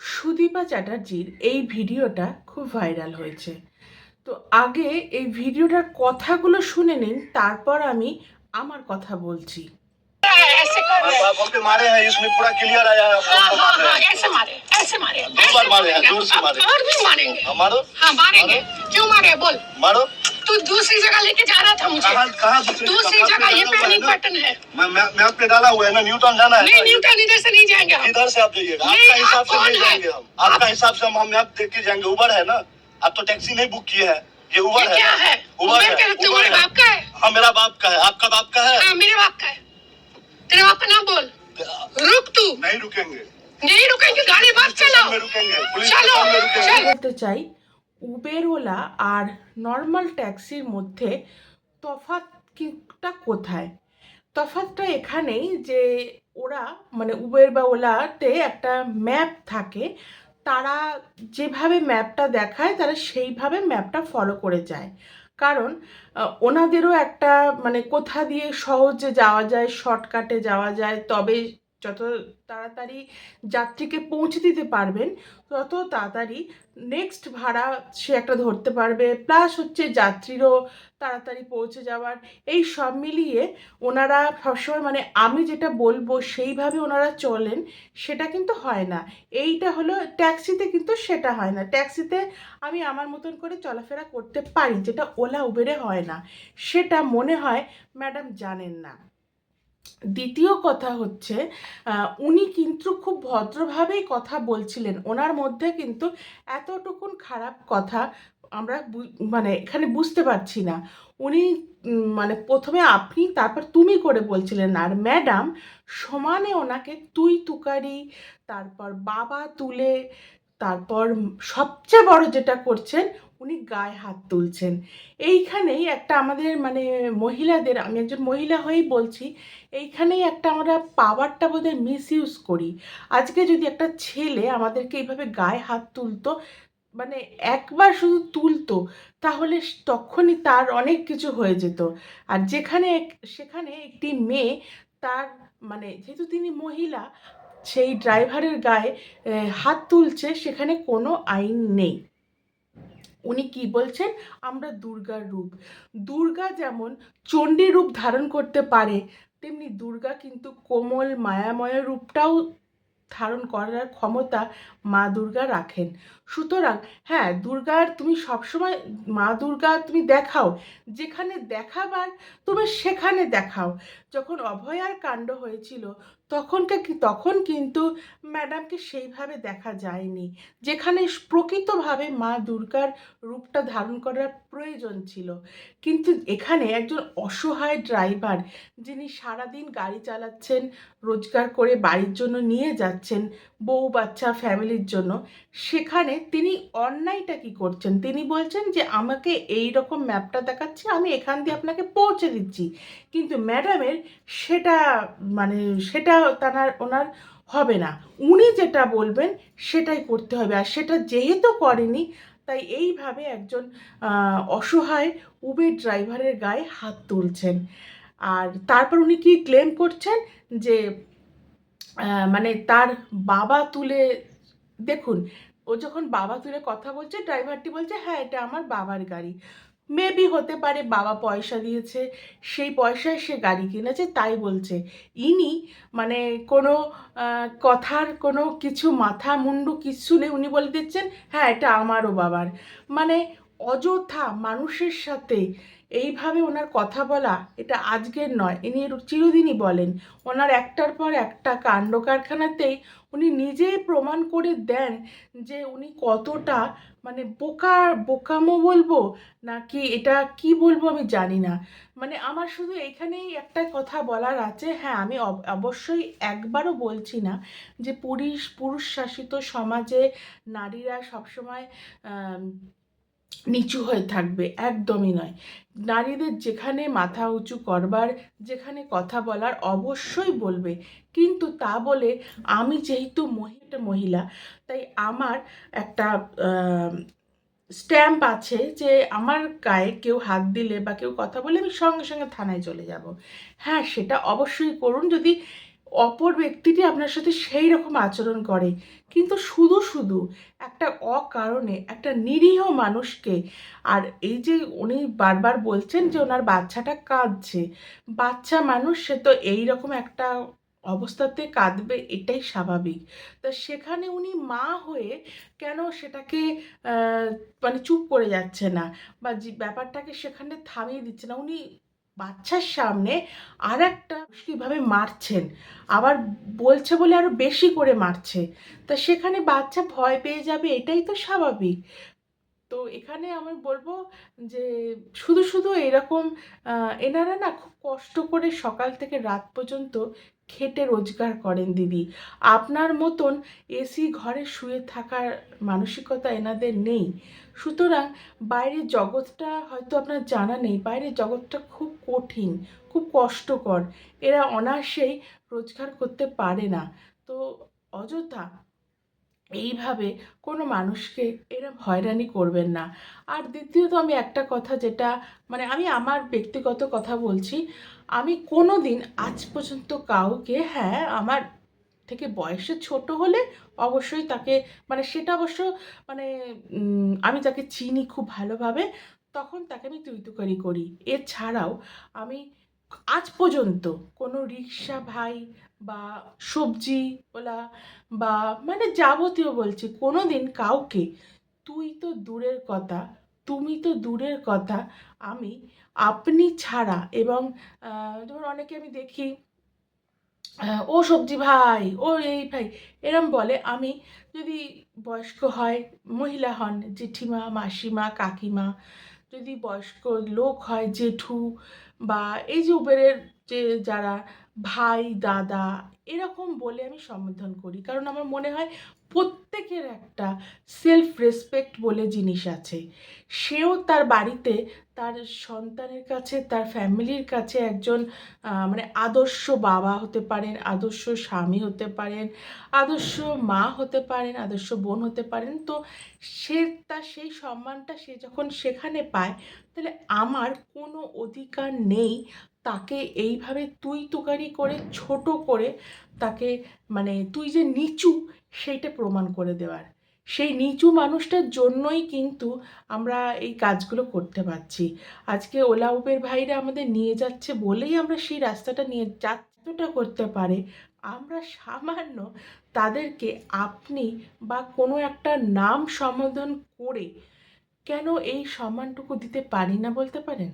সুদীপা চ্যাটার্জির এই ভিডিওটা খুব ভাইরাল হয়েছে তো আগে এই ভিডিওটার কথাগুলো শুনে নিন তারপর আমি আমার কথা বলছি ऐसे कर रहे हैं। आप पे मारे हैं इसमें पूरा क्लियर आया है हाँ आपको हाँ मारे हाँ हैं। ऐसे मारे ऐसे मारे दो बार ऐसे मारे हैं, मारेंगे। जोर से अब मारे। और भी मारेंगे हाँ, मारो हाँ मारेंगे क्यों मारे बोल मारो तू दूसरी जगह लेके जा रहा था मुझे। दूसरी जगह ये पैनिक बटन है। मैं मैं पे डाला हुआ है ना न्यूटन जाना है। नहीं न्यूटन इधर से नहीं जाएँगे इधर से आप जाइएगा आपका हिसाब से नहीं जाएँगे हम। आपका हिसाब से हम हम यहाँ देख के जाएँगे। उबर है ना? आप तो टैक्सी नहीं बुक किए है। ये उबर है क्या है? तो उबर है। तुम्हारे बाप का है? हाँ मेरा बाप का है। आपका बाप का है? हाँ, मेरे बाप का है। तेरे बाप का नाम बोल। रुक तू। नहीं रुकेंगे। नहीं रुकेंगे गाड़ी मत चलाओ। चलो। चलो। तो चाहिए। উবেরওয়ালা আর নর্মাল ট্যাক্সির মধ্যে তফাত কিটা কোথায়? তফাৎটা এখানেই যে ওরা মানে উবের বা ওলাতে একটা ম্যাপ থাকে, তারা যেভাবে ম্যাপটা দেখায়, তারা সেইভাবে ম্যাপটা ফলো করে যায়। কারণ ওনাদেরও একটা মানে কোথা দিয়ে সহজে যাওয়া যায়, শর্টকাটে যাওয়া যায়, তবে যত তাড়াতাড়ি যাত্রীকে পৌঁছে দিতে পারবেন, তত তাড়াতাড়ি নেক্সট ভাড়া সে একটা ধরতে পারবে। প্লাস হচ্ছে যাত্রীরও তাড়াতাড়ি পৌঁছে যাওয়ার। এই সব মিলিয়ে ওনারা সবসময় মানে আমি যেটা বলব সেইভাবে ওনারা চলেন, সেটা কিন্তু হয় না। এইটা হলো ট্যাক্সিতে কিন্তু সেটা হয় না। ট্যাক্সিতে আমি আমার মতন করে চলাফেরা করতে পারি, যেটা ওলা উবেরে হয় না। সেটা মনে হয় ম্যাডাম জানেন না। দ্বিতীয় কথা হচ্ছে উনি কিন্তু খুব ভদ্রভাবেই কথা বলছিলেন। ওনার মধ্যে কিন্তু এতটুকুন খারাপ কথা আমরা মানে এখানে বুঝতে পারছি না। উনি মানে প্রথমে আপনি, তারপর তুমি করে বলছিলেন। আর ম্যাডাম সমানে ওনাকে তুই তুকারি, তারপর বাবা তুলে, তারপর সবচেয়ে বড় যেটা করছেন উনি গায়ে হাত তুলছেন। এইখানেই একটা আমাদের মানে মহিলাদের, আমি একজন মহিলা হয়েই বলছি, এইখানেই একটা আমরা পাওয়ারটা বোধহয় মিস ইউজ করি। আজকে যদি একটা ছেলে আমাদেরকে এইভাবে গায়ে হাত তুলতো মানে একবার শুধু তুলতো, তাহলে তখনই তার অনেক কিছু হয়ে যেত। আর যেখানে সেখানে একটি মেয়ে তার মানে যেহেতু তিনি মহিলা, সেই ড্রাইভারের গায়ে হাত তুলছে, সেখানে কোনো আইন নেই। উনি কি বলছেন? আমরা দুর্গার রূপ। দুর্গা যেমন চণ্ডী রূপ ধারণ করতে পারে, তেমনি দুর্গা কিন্তু কোমল, মায়াময় রূপটাও ধারণ করার ক্ষমতা মা দুর্গা রাখেন। সুতরাং হ্যাঁ দুর্গার তুমি সবসময় মা দুর্গা তুমি দেখাও, যেখানে দেখাবার তুমি সেখানে দেখাও। যখন অভয়ার কাণ্ড হয়েছিল তখনকে কি, তখন কিন্তু ম্যাডামকে সেইভাবে দেখা যায়নি। যেখানে প্রকৃতভাবে মা দুর্গার রূপটা ধারণ করার প্রয়োজন ছিল। কিন্তু এখানে একজন অসহায় ড্রাইভার যিনি সারাদিন গাড়ি চালাচ্ছেন, রোজগার করে বাড়ির জন্য নিয়ে যাচ্ছেন বউ বাচ্চা ফ্যামিলির জন্য, সেখানে তিনি অন্যায়টা কি করছেন? তিনি বলছেন যে, আমাকে এই রকম ম্যাপটা দেখাচ্ছে, আমি এখান দিয়ে আপনাকে পৌঁছে দিচ্ছি। কিন্তু ম্যাডামের সেটা মানে সেটা তার ওনার হবে না। উনি যেটা বলবেন, সেটাই করতে হবে। আর সেটা যেহেতু করেনি, তাই এইভাবে একজন অসহায় উবের ড্রাইভারের গায়ে হাত তুলছেন। আর তারপর উনি কি ক্লেম করছেন? যে মানে তার বাবা তুলে, দেখুন, ও যখন বাবা তুলে কথা বলছে, ড্রাইভারটি বলছে হ্যাঁ এটা আমার বাবার গাড়ি। মেবি হতে পারে বাবা পয়সা দিয়েছে, সেই পয়সায় সে গাড়ি কিনেছে, তাই বলছে। ইনি মানে কোনো কথার কোনো কিছু মাথা মুন্ডু কিছু নেই, উনি বলে দিচ্ছেন হ্যাঁ এটা আমারও বাবার। মানে অযথা মানুষের সাথে এইভাবে ওনার কথা বলা এটা আজকের নয়, ইনি চিরদিনই বলেন। ওনার একটার পর একটা কাণ্ড কারখানাতেই উনি নিজেই প্রমাণ করে দেন যে উনি কতটা মানে বোকা, বোকামো বলব নাকি এটা কি বলব আমি জানি না। মানে আমার শুধু এখানেই একটা কথা বলার আছে হ্যাঁ আমি অব- অবশ্যই একবারও বলছি না যে পুরুষ পুরুষ শাসিত সমাজে নারীরা সবসময় নিচু হয়ে থাকবে, একদমই নয়। নারীদের যেখানে মাথা উঁচু করবার, যেখানে কথা বলার অবশ্যই বলবে, কিন্তু তা বলে আমি যেহেতু মহিলা মহিলা, তাই আমার একটা স্ট্যাম্প আছে যে আমার গায়ে কেউ হাত দিলে বা কেউ কথা বলে আমি সঙ্গে সঙ্গে থানায় চলে যাব। হ্যাঁ সেটা অবশ্যই করুন। যদি অপর ব্যক্তিটি আপনার সাথে সেই রকম আচরণ করে। কিন্তু শুধু শুধু একটা অকারণে, একটা নিরীহ মানুষকে, আর এই যে উনি বারবার বলছেন যে ওনার বাচ্চাটা কাঁদছে, বাচ্চা মানুষ, সে তো এই রকম একটা অবস্থাতে কাঁদবে, এটাই স্বাভাবিক। তা সেখানে উনি মা হয়ে কেন সেটাকে মানে চুপ করে যাচ্ছে না বা ব্যাপারটাকে সেখানে থামিয়ে দিচ্ছে না, উনি বাচ্চার সামনে আর একটা কীভাবে মারছেন? আবার বলছে বলে আরও বেশি করে মারছে। তা সেখানে বাচ্চা ভয় পেয়ে যাবে, এটাই তো স্বাভাবিক। তো এখানে আমি বলব যে শুধু শুধু এরকম এনারা না খুব কষ্ট করে সকাল থেকে রাত পর্যন্ত খেটে রোজগার করেন দিদি। আপনার মতন এসি ঘরে শুয়ে থাকার মানসিকতা এনাদের নেই। সুতরাং বাইরের জগৎটা হয়তো আপনার জানা নেই, বাইরের জগৎটা খুব কঠিন, খুব কষ্টকর। এরা অনায়াসেই রোজগার করতে পারে না। তো অযথা এইভাবে কোনো মানুষকে এরম হয়রানি করবেন না। আর দ্বিতীয়ত আমি একটা কথা যেটা মানে আমি আমার ব্যক্তিগত কথা বলছি আমি কোনো দিন আজ পর্যন্ত কাউকে হ্যাঁ আমার থেকে বয়সে ছোট হলে অবশ্যই তাকে মানে সেটা অবশ্য মানে আমি তাকে চিনি খুব ভালোভাবে, তখন তাকে আমি তুইতুকারি করি। এছাড়াও আমি আজ পর্যন্ত কোনো রিক্সা ভাই বা সবজি ওলা বা মানে যাবতীয় বলছি কোনো দিন কাউকে তুই তো দূরের কথা তুমি তো দূরের কথা। আমি, আপনি ছাড়া এবং যেমন অনেকে আমি দেখি ও সবজি ভাই, ও এই ভাই, এরম বলে। আমি যদি বয়স্ক হয়, মহিলা হন, জেঠিমা, মাসিমা, কাকিমা, যদি বয়স্ক লোক হয়, জেঠু বা এই যে উবেরের যে যারা ভাই, দাদা, এরকম বলে আমি সম্বোধন করি। কারণ আমার মনে হয় প্রত্যেকের একটা সেলফ রেসপেক্ট বলে জিনিস আছে। সেও তার বাড়িতে তার সন্তানের কাছে, তার ফ্যামিলির কাছে একজন মানে আদর্শ বাবা হতে পারেন, আদর্শ স্বামী হতে পারেন, আদর্শ মা হতে পারেন, আদর্শ বোন হতে পারেন। তো সে তার সেই সম্মানটা সে যখন সেখানে পায়, তাহলে আমার কোনো অধিকার নেই তাকে এইভাবে তুই তুকারি করে, ছোট করে তাকে মানে তুই যে নিচু সেইটা প্রমাণ করে দেওয়ার। সেই নিচু মানুষটার জন্যই কিন্তু আমরা এই কাজগুলো করতে পারছি। আজকে ওলা উবের ভাইরা আমাদের নিয়ে যাচ্ছে বলেই আমরা সেই রাস্তাটা নিয়ে যাত্রাটা করতে পারে। আমরা সামান্য তাদেরকে আপনি বা কোনো একটা নাম সম্বোধন করে কেন এই সম্মানটুকু দিতে পারি না বলতে পারেন?